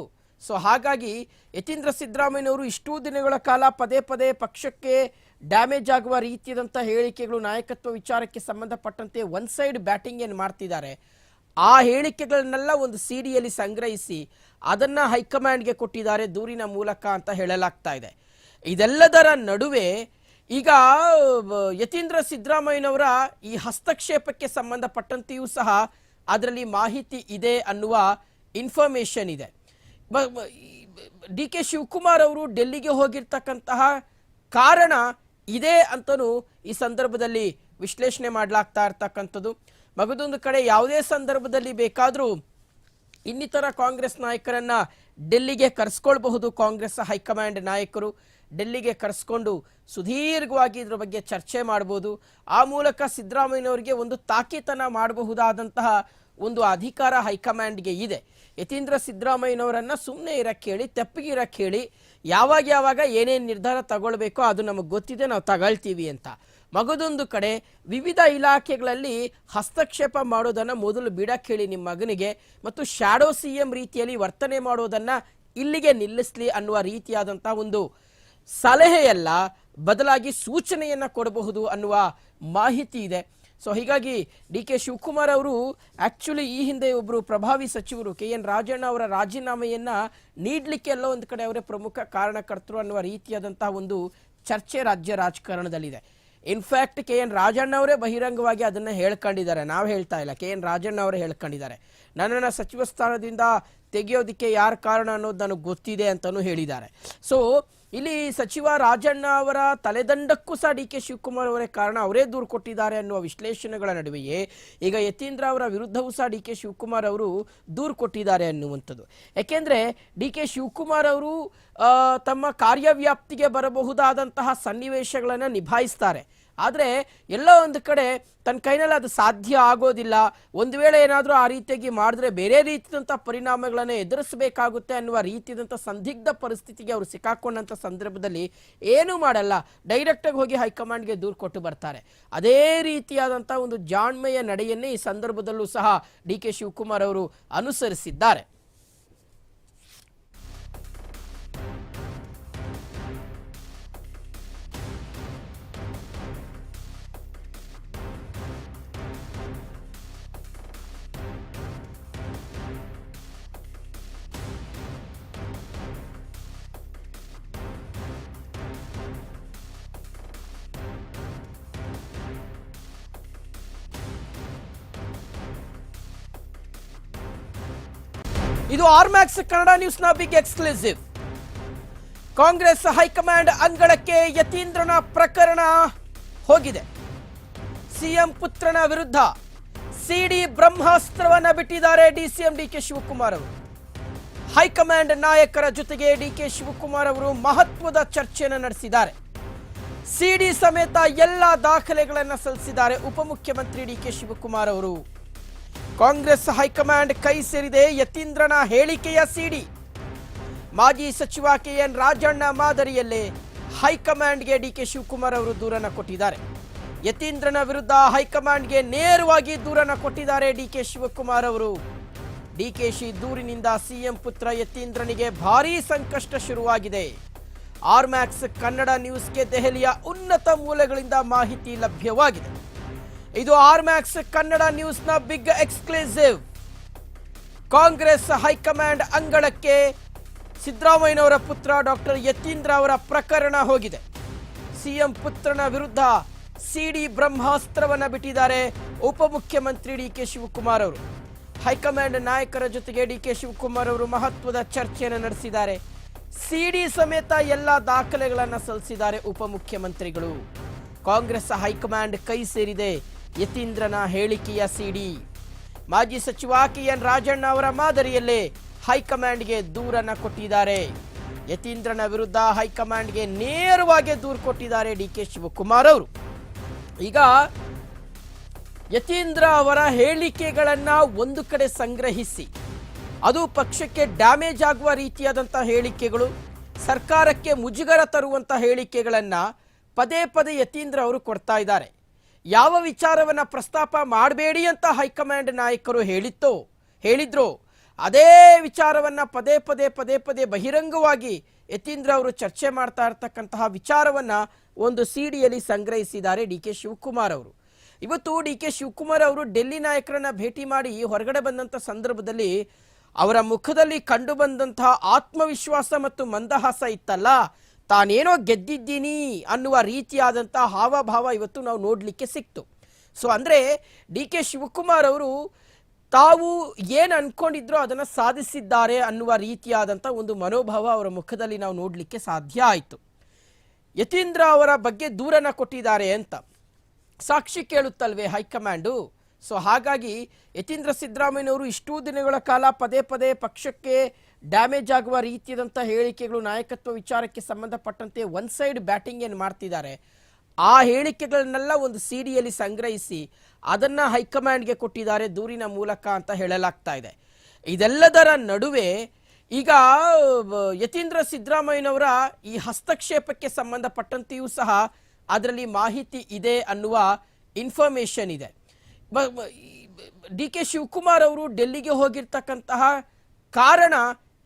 ಸೊ ಹಾಗಾಗಿ ಯತೀಂದ್ರ ಸಿದ್ದರಾಮಯ್ಯನವರು ಇಷ್ಟೂ ದಿನಗಳ ಕಾಲ ಪದೇ ಪದೇ ಪಕ್ಷಕ್ಕೆ ಡ್ಯಾಮೇಜ್ ಆಗುವ ರೀತಿಯಾದಂಥ ಹೇಳಿಕೆಗಳು ನಾಯಕತ್ವ ವಿಚಾರಕ್ಕೆ ಸಂಬಂಧಪಟ್ಟಂತೆ ಒನ್ ಸೈಡ್ ಬ್ಯಾಟಿಂಗ್ ಏನು ಮಾಡ್ತಿದ್ದಾರೆ, ಆ ಹೇಳಿಕೆಗಳನ್ನೆಲ್ಲ ಒಂದು ಸಿಡಿಯಲ್ಲಿ ಸಂಗ್ರಹಿಸಿ ಅದನ್ನ ಹೈಕಮಾಂಡ್ಗೆ ಕೊಟ್ಟಿದ್ದಾರೆ ದೂರಿನ ಮೂಲಕ ಅಂತ ಹೇಳಲಾಗ್ತಾ ಇದೆ. ಇದೆಲ್ಲದರ ನಡುವೆ ಈಗ ಯತೀಂದ್ರ ಸಿದ್ದರಾಮಯ್ಯನವರ ಈ ಹಸ್ತಕ್ಷೇಪಕ್ಕೆ ಸಂಬಂಧಪಟ್ಟಂತೆಯೂ ಸಹ ಅದರಲ್ಲಿ ಮಾಹಿತಿ ಇದೆ ಅನ್ನುವ ಇನ್ಫಾರ್ಮೇಷನ್ ಇದೆ. ಡಿ ಕೆ ಶಿವಕುಮಾರ್ ಅವರು ಡೆಲ್ಲಿಗೆ ಹೋಗಿರ್ತಕ್ಕಂತಹ ಕಾರಣ ಇದೆ ಅಂತಲೂ ಈ ಸಂದರ್ಭದಲ್ಲಿ ವಿಶ್ಲೇಷಣೆ ಮಾಡಲಾಗ್ತಾ ಇರ್ತಕ್ಕಂಥದ್ದು. ಮಗದೊಂದು ಕಡೆ ಯಾವುದೇ ಸಂದರ್ಭದಲ್ಲಿ ಬೇಕಾದರೂ ಇನ್ನಿತರ ಕಾಂಗ್ರೆಸ್ ನಾಯಕರನ್ನ ಡೆಲ್ಲಿಗೆ ಕರೆಸ್ಕೊಳ್ಬಹುದು ಕಾಂಗ್ರೆಸ್ ಹೈಕಮಾಂಡ್ ನಾಯಕರು. ಡೆಲ್ಲಿಗೆ ಕರೆಸ್ಕೊಂಡು ಸುದೀರ್ಘವಾಗಿ ಇದ್ರ ಬಗ್ಗೆ ಚರ್ಚೆ ಮಾಡ್ಬೋದು. ಆ ಮೂಲಕ ಸಿದ್ದರಾಮಯ್ಯನವರಿಗೆ ಒಂದು ತಾಕೀತನ ಮಾಡಬಹುದಾದಂತಹ ಒಂದು ಅಧಿಕಾರ ಹೈಕಮಾಂಡ್ಗೆ ಇದೆ. ಯತೀಂದ್ರ ಸಿದ್ದರಾಮಯ್ಯನವರನ್ನ ಸುಮ್ಮನೆ ಇರಕ್ಕೆ ಹೇಳಿ ತೆಪ್ಪಗೆ ಇರಕ್ಕೆ ಹೇಳಿ ಯಾವಾಗ ಯಾವಾಗ ಏನೇನು ನಿರ್ಧಾರ ತಗೊಳ್ಬೇಕೋ ಅದು ನಮಗೆ ಗೊತ್ತಿದೆ, ನಾವು ತಗೊಳ್ತೀವಿ ಅಂತ. ಮಗದೊಂದು ಕಡೆ ವಿವಿಧ ಇಲಾಖೆಗಳಲ್ಲಿ ಹಸ್ತಕ್ಷೇಪ ಮಾಡೋದನ್ನು ಮೊದಲು ಬಿಡಕ್ಕೆ ಹೇಳಿ ನಿಮ್ಮ ಮಗನಿಗೆ, ಮತ್ತು ಶ್ಯಾಡೋ ಸಿ ಎಂ ರೀತಿಯಲ್ಲಿ ವರ್ತನೆ ಮಾಡೋದನ್ನು ಇಲ್ಲಿಗೆ ನಿಲ್ಲಿಸಲಿ ಅನ್ನುವ ರೀತಿಯಾದಂಥ ಒಂದು ಸಲಹೆಯಲ್ಲ, ಬದಲಾಗಿ ಸೂಚನೆಯನ್ನು ಕೊಡಬಹುದು ಅನ್ನುವ ಮಾಹಿತಿ ಇದೆ. ಸೊ ಹೀಗಾಗಿ ಡಿ ಕೆ ಶಿವಕುಮಾರ್ ಅವರು ಆಕ್ಚುಲಿ ಈ ಹಿಂದೆ ಒಬ್ಬರು ಪ್ರಭಾವಿ ಸಚಿವರು ಕೆ ಎನ್ ರಾಜಣ್ಣ ಅವರ ರಾಜೀನಾಮೆಯನ್ನು ನೀಡಲಿಕ್ಕೆ ಎಲ್ಲ ಒಂದು ಕಡೆ ಅವರೇ ಪ್ರಮುಖ ಕಾರಣಕರ್ತರು ಅನ್ನುವ ರೀತಿಯಾದಂತಹ ಒಂದು ಚರ್ಚೆ ರಾಜ್ಯ ರಾಜಕಾರಣದಲ್ಲಿದೆ. In fact K N Rajanna ಅವರೇ ಬಹಿರಂಗವಾಗಿ ಅದನ್ನು ಹೇಳ್ಕೊಂಡಿದ್ದಾರೆ. ನಾವು ಹೇಳ್ತಾ ಇಲ್ಲ. ಕೆ ಎನ್ ರಾಜಣ್ಣ ಅವರೇ ಹೇಳ್ಕೊಂಡಿದ್ದಾರೆ. ನನ್ನನ್ನು ಸಚಿವ ಸ್ಥಾನದಿಂದ ತೆಗೆಯೋದಕ್ಕೆ ಯಾರ ಕಾರಣ ಅನ್ನೋದು ನನಗೆ ಗೊತ್ತಿದೆ ಅಂತಲೂ ಹೇಳಿದ್ದಾರೆ. ಸೊ ಇಲ್ಲಿ ಸಚಿವ ರಾಜಣ್ಣ ಅವರ ತಲೆದಂಡಕ್ಕೂ ಸಹ ಡಿ ಕೆ ಶಿವಕುಮಾರ್ ಅವರೇ ಕಾರಣ. ಅವರೇ ದೂರು ಕೊಟ್ಟಿದ್ದಾರೆ ಅನ್ನುವ ವಿಶ್ಲೇಷಣೆಗಳ ನಡುವೆಯೇ ಈಗ ಯತೀಂದ್ರ ಅವರ ವಿರುದ್ಧವೂ ಸಹ ಡಿ ಕೆ ಶಿವಕುಮಾರ್ ಅವರು ದೂರು ಕೊಟ್ಟಿದ್ದಾರೆ ಅನ್ನುವಂಥದ್ದು. ಯಾಕೆಂದರೆ ಡಿ ಕೆ ಶಿವಕುಮಾರ್ ಅವರು ತಮ್ಮ ಕಾರ್ಯವ್ಯಾಪ್ತಿಗೆ ಬರಬಹುದಾದಂತಹ ಸನ್ನಿವೇಶಗಳನ್ನು ನಿಭಾಯಿಸ್ತಾರೆ. ಆದರೆ ಎಲ್ಲ ಒಂದು ಕಡೆ ತನ್ನ ಕೈನಲ್ಲಿ ಅದು ಸಾಧ್ಯ ಆಗೋದಿಲ್ಲ. ಒಂದು ವೇಳೆ ಏನಾದರೂ ಆ ರೀತಿಯಾಗಿ ಮಾಡಿದ್ರೆ ಬೇರೆ ರೀತಿಯಾದಂಥ ಪರಿಣಾಮಗಳನ್ನು ಎದುರಿಸಬೇಕಾಗುತ್ತೆ ಅನ್ನುವ ರೀತಿಯಾದಂಥ ಸಂದಿಗ್ಧ ಪರಿಸ್ಥಿತಿಗೆ ಅವರು ಸಿಕ್ಕಾಕೊಂಡಂಥ ಸಂದರ್ಭದಲ್ಲಿ ಏನೂ ಮಾಡಲ್ಲ. ಡೈರೆಕ್ಟಾಗಿ ಹೋಗಿ ಹೈಕಮಾಂಡ್ಗೆ ದೂರು ಕೊಟ್ಟು ಬರ್ತಾರೆ. ಅದೇ ರೀತಿಯಾದಂಥ ಒಂದು ಜಾಣ್ಮೆಯ ನಡೆಯನ್ನೇ ಈ ಸಂದರ್ಭದಲ್ಲೂ ಸಹ ಡಿ ಕೆ ಶಿವಕುಮಾರ್ ಅವರು ಅನುಸರಿಸಿದ್ದಾರೆ. ಇದು R Max Kannada ನ್ಯೂಸ್ನ big exclusive Congress high command ಅಂಗಳಕ್ಕೆ ಯತೀಂದ್ರನ ಪ್ರಕರಣ ಹೋಗಿದೆ. ಸಿಎಂ ಪುತ್ರನ ವಿರುದ್ಧ ಸಿಡಿ ಬ್ರಹ್ಮಾಸ್ತ್ರವನ್ನ ಬಿಟ್ಟಿದ್ದಾರೆ ಡಿಸಿಎಂ ಡಿಕೆ ಶಿವಕುಮಾರ್ ಅವರು. ಹೈಕಮಾಂಡ್ ನಾಯಕರ ಜೊತೆಗೆ ಡಿಕೆ ಶಿವಕುಮಾರ್ ಅವರು ಮಹತ್ವದ ಚರ್ಚೆಯನ್ನು ನಡೆಸಿದ್ದಾರೆ. ಸಿಡಿ ಸಮೇತ ಎಲ್ಲ ದಾಖಲೆಗಳನ್ನು ಸಲ್ಲಿಸಿದ್ದಾರೆ ಉಪಮುಖ್ಯಮಂತ್ರಿ ಡಿಕೆ ಶಿವಕುಮಾರ್ ಅವರು. ಕಾಂಗ್ರೆಸ್ ಹೈಕಮಾಂಡ್ ಕೈ ಸೇರಿದೆ ಯತೀಂದ್ರನ ಹೇಳಿಕೆಯ ಸಿಡಿ. ಮಾಜಿ ಸಚಿವ ಕೆಎನ್ ರಾಜಣ್ಣ ಮಾದರಿಯಲ್ಲೇ ಹೈಕಮಾಂಡ್ಗೆ ಡಿಕೆ ಶಿವಕುಮಾರ್ ಅವರು ದೂರನ್ನು ಕೊಟ್ಟಿದ್ದಾರೆ. ಯತೀಂದ್ರನ ವಿರುದ್ಧ ಹೈಕಮಾಂಡ್ಗೆ ನೇರವಾಗಿ ದೂರನ್ನು ಕೊಟ್ಟಿದ್ದಾರೆ ಡಿಕೆ ಶಿವಕುಮಾರ್ ಅವರು. ಡಿಕೆಶಿ ದೂರಿನಿಂದ ಸಿಎಂ ಪುತ್ರ ಯತೀಂದ್ರನಿಗೆ ಭಾರೀ ಸಂಕಷ್ಟ ಶುರುವಾಗಿದೆ. ಆರ್ಮ್ಯಾಕ್ಸ್ ಕನ್ನಡ ನ್ಯೂಸ್ಗೆ ದೆಹಲಿಯ ಉನ್ನತ ಮೂಲಗಳಿಂದ ಮಾಹಿತಿ ಲಭ್ಯವಾಗಿದೆ. ಇದು R Max Kannada ನ್ಯೂಸ್ನ big exclusive Congress high command ಅಂಗಳಕ್ಕೆ ಸಿದ್ದರಾಮಯ್ಯನವರ ಪುತ್ರ ಡಾಕ್ಟರ್ ಯತೀಂದ್ರ ಅವರ ಪ್ರಕರಣ ಹೋಗಿದೆ. ಸಿಎಂ ಪುತ್ರನ ವಿರುದ್ಧ ಸಿಡಿ ಬ್ರಹ್ಮಾಸ್ತ್ರವನ್ನ ಬಿಟ್ಟಿದ್ದಾರೆ ಉಪಮುಖ್ಯಮಂತ್ರಿ ಡಿಕೆ ಶಿವಕುಮಾರ್ ಅವರು. ಹೈಕಮಾಂಡ್ ನಾಯಕರ ಜೊತೆಗೆ ಡಿಕೆ ಶಿವಕುಮಾರ್ ಅವರು ಮಹತ್ವದ ಚರ್ಚೆಯನ್ನು ನಡೆಸಿದ್ದಾರೆ. ಸಿಡಿ ಸಮೇತ ಎಲ್ಲ ದಾಖಲೆಗಳನ್ನು ಸಲ್ಲಿಸಿದ್ದಾರೆ ಉಪಮುಖ್ಯಮಂತ್ರಿಗಳು. ಕಾಂಗ್ರೆಸ್ ಹೈಕಮಾಂಡ್ ಕೈ ಸೇರಿದೆ. ಯತೀಂದ್ರನ ಹೇಳಿಕೆಯ ಸಿಡಿ. ಮಾಜಿ ಸಚಿವ ಕೆ ಎನ್ ರಾಜಣ್ಣ ಅವರ ಮಾದರಿಯಲ್ಲೇ ಹೈಕಮಾಂಡ್ಗೆ ದೂರನ್ನು ಕೊಟ್ಟಿದ್ದಾರೆ. ಯತೀಂದ್ರನ ವಿರುದ್ಧ ಹೈಕಮಾಂಡ್ಗೆ ನೇರವಾಗಿ ದೂರು ಕೊಟ್ಟಿದ್ದಾರೆ ಡಿ ಕೆ ಶಿವಕುಮಾರ್ ಅವರು. ಈಗ ಯತೀಂದ್ರ ಅವರ ಹೇಳಿಕೆಗಳನ್ನು ಒಂದು ಕಡೆ ಸಂಗ್ರಹಿಸಿ. ಅದು ಪಕ್ಷಕ್ಕೆ ಡ್ಯಾಮೇಜ್ ಆಗುವ ರೀತಿಯಾದಂಥ ಹೇಳಿಕೆಗಳು, ಸರ್ಕಾರಕ್ಕೆ ಮುಜುಗರ ತರುವಂಥ ಹೇಳಿಕೆಗಳನ್ನು ಪದೇ ಪದೇ ಯತೀಂದ್ರ ಅವರು ಕೊಡ್ತಾ ಇದ್ದಾರೆ. ಯಾವ ವಿಚಾರವನ್ನು ಪ್ರಸ್ತಾಪ ಮಾಡಬೇಡಿ ಅಂತ ಹೈಕಮಾಂಡ್ ನಾಯಕರು ಹೇಳಿತ್ತೋ. ಹೇಳಿದ್ರು. ಅದೇ ವಿಚಾರವನ್ನು ಪದೇ ಪದೇ ಪದೇ ಪದೇ ಬಹಿರಂಗವಾಗಿ ಯತೀಂದ್ರ ಅವರು ಚರ್ಚೆ ಮಾಡ್ತಾ ಇರ್ತಕ್ಕಂತಹ ವಿಚಾರವನ್ನ ಒಂದು ಸಿಡಿಯಲ್ಲಿ ಸಂಗ್ರಹಿಸಿದ್ದಾರೆ ಡಿ ಕೆ ಶಿವಕುಮಾರ್ ಅವರು. ಇವತ್ತು ಡಿ ಕೆ ಶಿವಕುಮಾರ್ ಅವರು ಡೆಲ್ಲಿ ನಾಯಕರನ್ನ ಭೇಟಿ ಮಾಡಿ ಹೊರಗಡೆ ಬಂದಂಥ ಸಂದರ್ಭದಲ್ಲಿ ಅವರ ಮುಖದಲ್ಲಿ ಕಂಡು ಬಂದಂತಹ ಆತ್ಮವಿಶ್ವಾಸ ಮತ್ತು ಮಂದಹಾಸ ಇತ್ತಲ್ಲ. ತಾನೇನೋ ಗೆದ್ದಿದ್ದೀನಿ ಅನ್ನುವ ರೀತಿಯಾದಂಥ ಹಾವಭಾವ ಇವತ್ತು ನಾವು ನೋಡಲಿಕ್ಕೆ ಸಿಕ್ತು. ಸೊ ಅಂದರೆ ಡಿ ಕೆ ಶಿವಕುಮಾರ್ ಅವರು ತಾವು ಏನು ಅನ್ಕೊಂಡಿದ್ರೋ ಅದನ್ನು ಸಾಧಿಸಿದ್ದಾರೆ ಅನ್ನುವ ರೀತಿಯಾದಂಥ ಒಂದು ಮನೋಭಾವ ಅವರ ಮುಖದಲ್ಲಿ ನಾವು ನೋಡಲಿಕ್ಕೆ ಸಾಧ್ಯ ಆಯಿತು. ಯತೀಂದ್ರ ಅವರ ಬಗ್ಗೆ ದೂರನ ಕೊಟ್ಟಿದ್ದಾರೆ ಅಂತ. ಸಾಕ್ಷಿ ಕೇಳುತ್ತಲ್ವೇ ಹೈಕಮಾಂಡು? ಸೊ ಹಾಗಾಗಿ ಯತೀಂದ್ರ ಸಿದ್ದರಾಮಯ್ಯನವರು ಇಷ್ಟೂ ದಿನಗಳ ಕಾಲ ಪದೇ ಪದೇ ಪಕ್ಷಕ್ಕೆ ಡ್ಯಾಮೇಜ್ ಆಗುವ ರೀತಿಯಾದಂಥ ಹೇಳಿಕೆಗಳು ನಾಯಕತ್ವ ವಿಚಾರಕ್ಕೆ ಸಂಬಂಧಪಟ್ಟಂತೆ ಒನ್ ಸೈಡ್ ಬ್ಯಾಟಿಂಗ್ ಏನು ಮಾಡ್ತಿದ್ದಾರೆ, ಆ ಹೇಳಿಕೆಗಳನ್ನೆಲ್ಲ ಒಂದು ಸಿಡಿಯಲ್ಲಿ ಸಂಗ್ರಹಿಸಿ ಅದನ್ನ ಹೈಕಮಾಂಡ್ಗೆ ಕೊಟ್ಟಿದ್ದಾರೆ ದೂರಿನ ಮೂಲಕ ಅಂತ ಹೇಳಲಾಗ್ತಾ ಇದೆ. ಇದೆಲ್ಲದರ ನಡುವೆ ಈಗ ಯತೀಂದ್ರ ಸಿದ್ದರಾಮಯ್ಯನವರ ಈ ಹಸ್ತಕ್ಷೇಪಕ್ಕೆ ಸಂಬಂಧಪಟ್ಟಂತೆಯೂ ಸಹ ಅದರಲ್ಲಿ ಮಾಹಿತಿ ಇದೆ ಅನ್ನುವ ಇನ್ಫಾರ್ಮೇಶನ್ ಇದೆ. ಡಿ ಕೆ ಶಿವಕುಮಾರ್ ಅವರು ಡೆಲ್ಲಿಗೆ ಹೋಗಿರ್ತಕ್ಕಂತಹ ಕಾರಣ